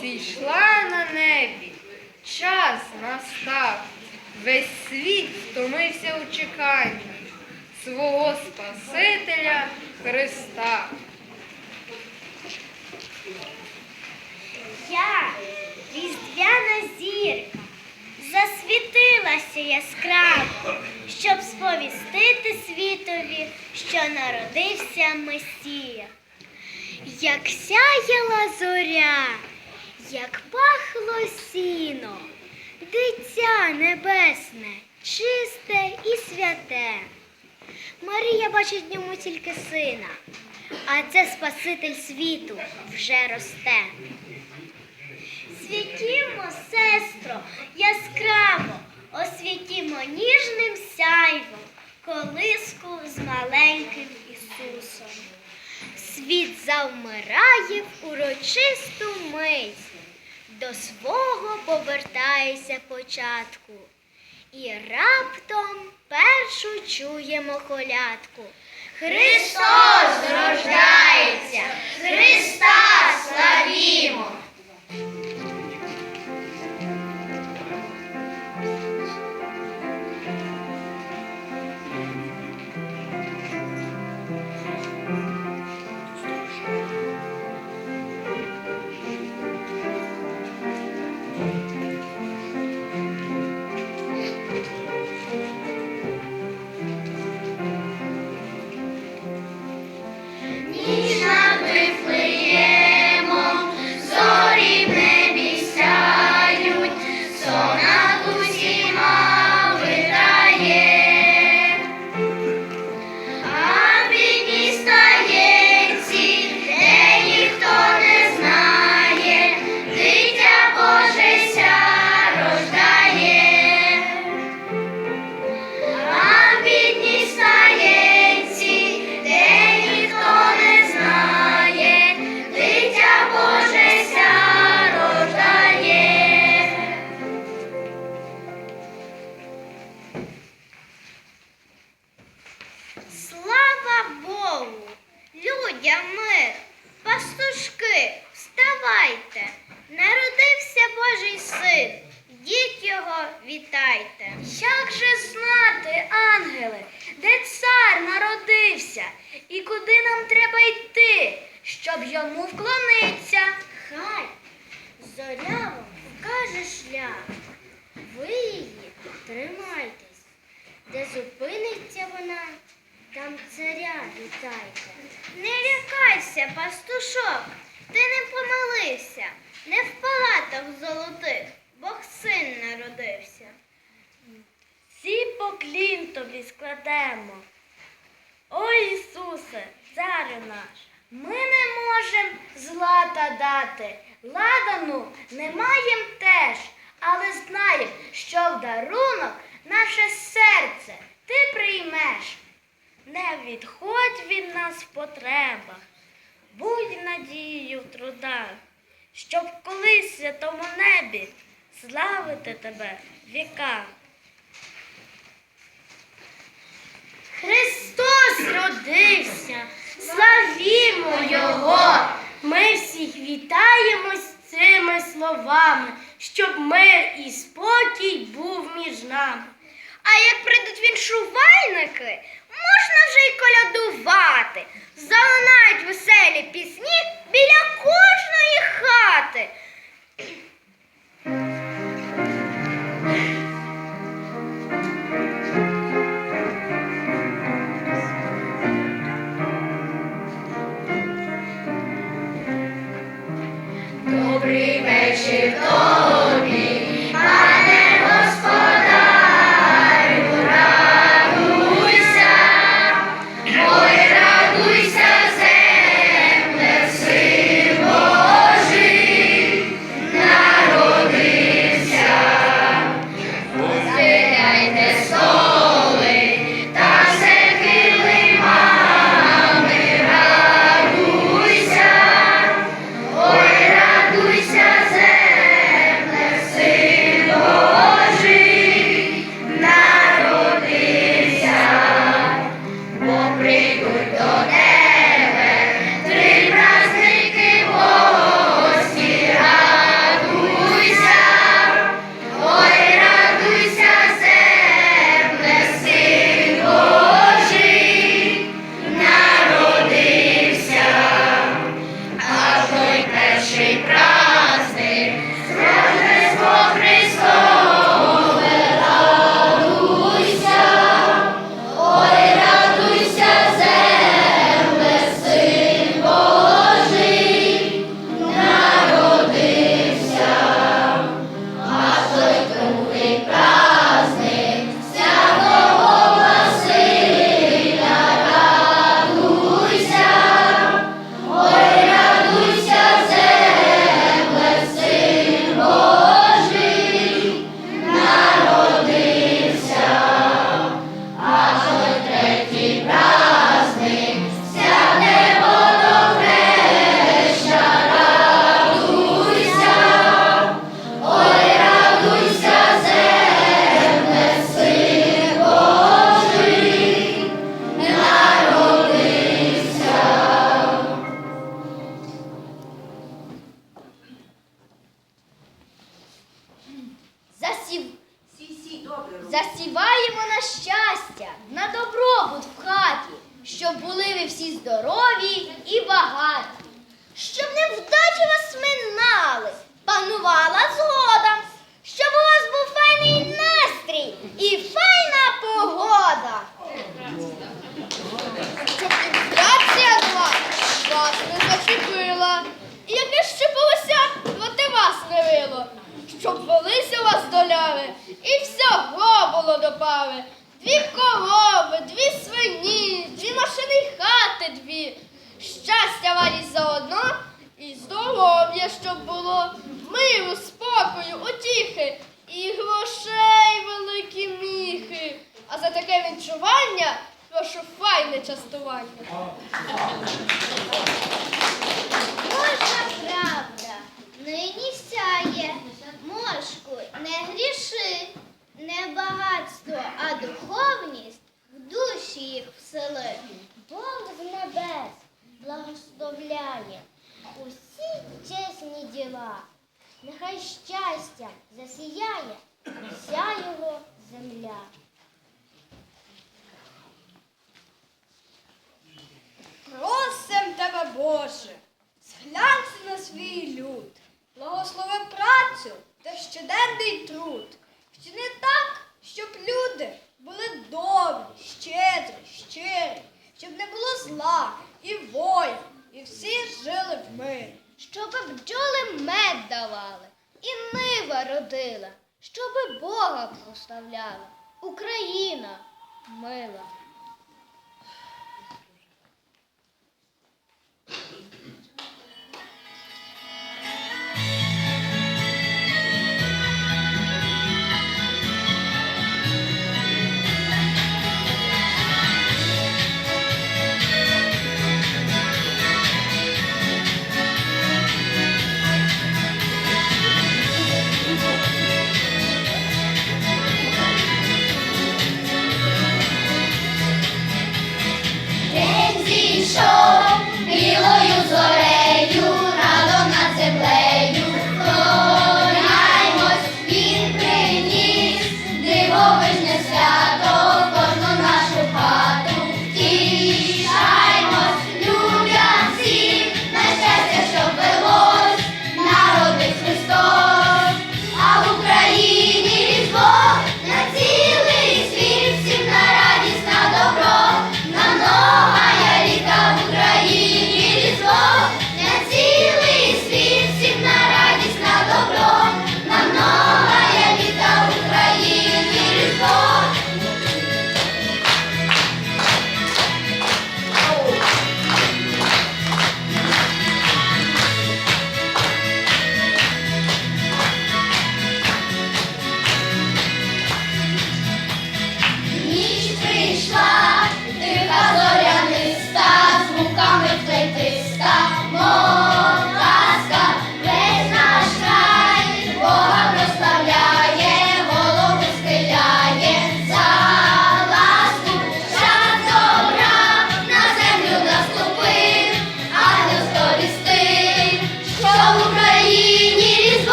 зійшла на небі, час настав, весь світ втомився у чеканні свого Спасителя Христа. Я, різдвяна зірка, засвітилася яскраво, щоб сповістити світові, що народився Месія. Як сяяла зоря, як пахло сіно, дитя небесне, чисте і святе. Марія бачить в ньому тільки сина, а це Спаситель світу вже росте. Світімо, сестро, яскраво, освітімо ніжним сяйвом колиску з маленьким Ісусом. Світ завмирає в урочисту мить, до свого повертається початку. І раптом першу чуємо колядку. Христос рождається, Христа славімо! Мир, пастушки, вставайте, народився Божий син, діть його вітайте. Як же знати, ангели, де цар народився, і куди нам треба йти, щоб йому вклонитися? Хай зоря вам шлях, ви її тримайтесь, де зупиниться вона, там царя вітайте. Не лякайся, пастушок, ти не помилився, не в палатах золотих, Бог син народився. Всі поклін тобі складемо. Ой, Ісусе, царю наш, ми не можем злата дати, ладану не маєм теж, але знаєм, що в дарунок наше серце ти приймеш. Не відходь від нас в потребах, будь надією в трудах, щоб колись святому небі славити тебе в віках. Христос родився, славімо Його. Ми всіх вітаємо з цими словами, щоб мир і спокій був між нами. А як прийдуть віншувальники, можна вже й колядувати. Залунають веселі пісні біля кожної хати. Співаємо на щастя, на добробут в хаті, щоб були ви всі здорові і багаті. Щоб невдачі вас минали, панувала згода, щоб у вас був файний настрій і файна погода. Щоб інфляція вас, не зачепила. І як не щепилося, проти вас не вило. Щоб велися вас доляри, і всього було до пари. Дві корови, дві свині, дві машини й хати дві. Щастя радість заодно і здоров'я, щоб було, миру, спокою, утіхи і грошей великі міхи. А за таке відчування прошу файне частування. Прославляла, Україна мила.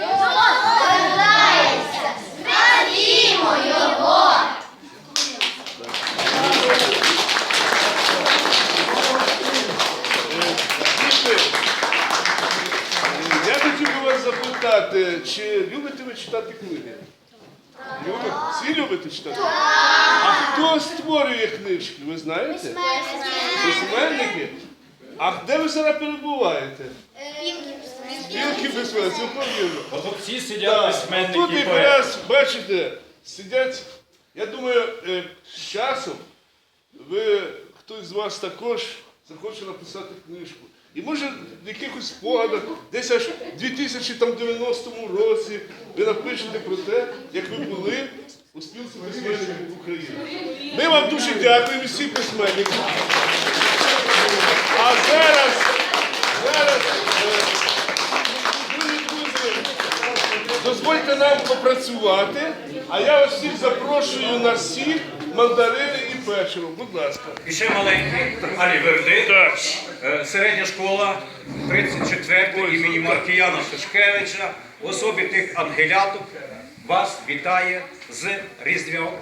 Розглядається, славімо його. Діти, Я хотів би вас запитати, чи любите ви читати книги? Любите? Всі любите читати? А хто створює книжки, ви знаєте? Письменники? А де ви зараз перебуваєте? Білки письменники, цілком вірно. От всі сидять Так, письменники Тут і поети. якраз, бачите, сидять, я думаю, е, з часом ви хтось з вас також захоче написати книжку. І може в якихось спогадах, десь аж в 2090 році ви напишете про те, як ви були у спілці письменників України. Ми вам дуже дякуємо всім письменникам. А зараз, зараз, е, дозвольте нам попрацювати, а я вас всіх запрошую на сіль, мандарини і печиво. Будь ласка. І ще маленький Алі Верди, Е, середня школа 34 імені Маркіяна Шишкевича, в особі тих ангеляток вас вітає з Різдвом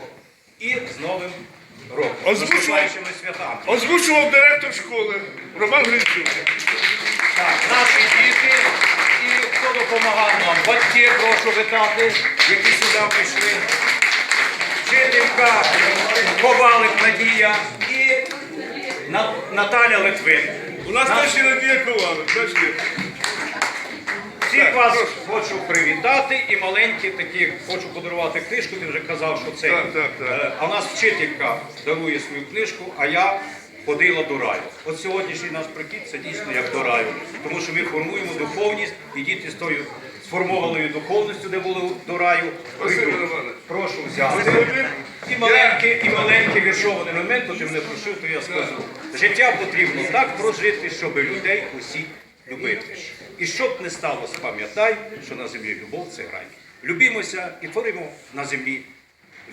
і з Новим роком. З Озвучував- наступаючими святами. Озвучував директор школи Роман Гринчук. Так, наші діти хто допомагав нам? Батьки, прошу вітати, які сюди прийшли. Вчителька Ковалик Надія і Наталя Литвин. У нас Наш- теж Надія Ковалик, бачите? Всіх вас хочу привітати і маленькі такі хочу подарувати книжку. Ти вже казав, що це. Так, так, так. Е, А у нас вчителька дарує свою книжку, а я ходила до раю. От сьогоднішній наш прихід це дійсно як до раю, тому що ми формуємо духовність і діти з тою сформованою духовністю, де були до раю. Прийдуть. Прошу взяти. І маленький, і маленький віршований момент, то ти мене просив, то я скажу. Життя потрібно так прожити, щоб людей усіх любити. І щоб не сталося, пам'ятай, що на землі любов це рай. Любімося і творимо на землі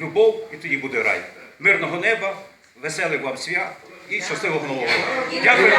любов, і тоді буде рай. Мирного неба, веселих вам свят і щасливого нового. Дякую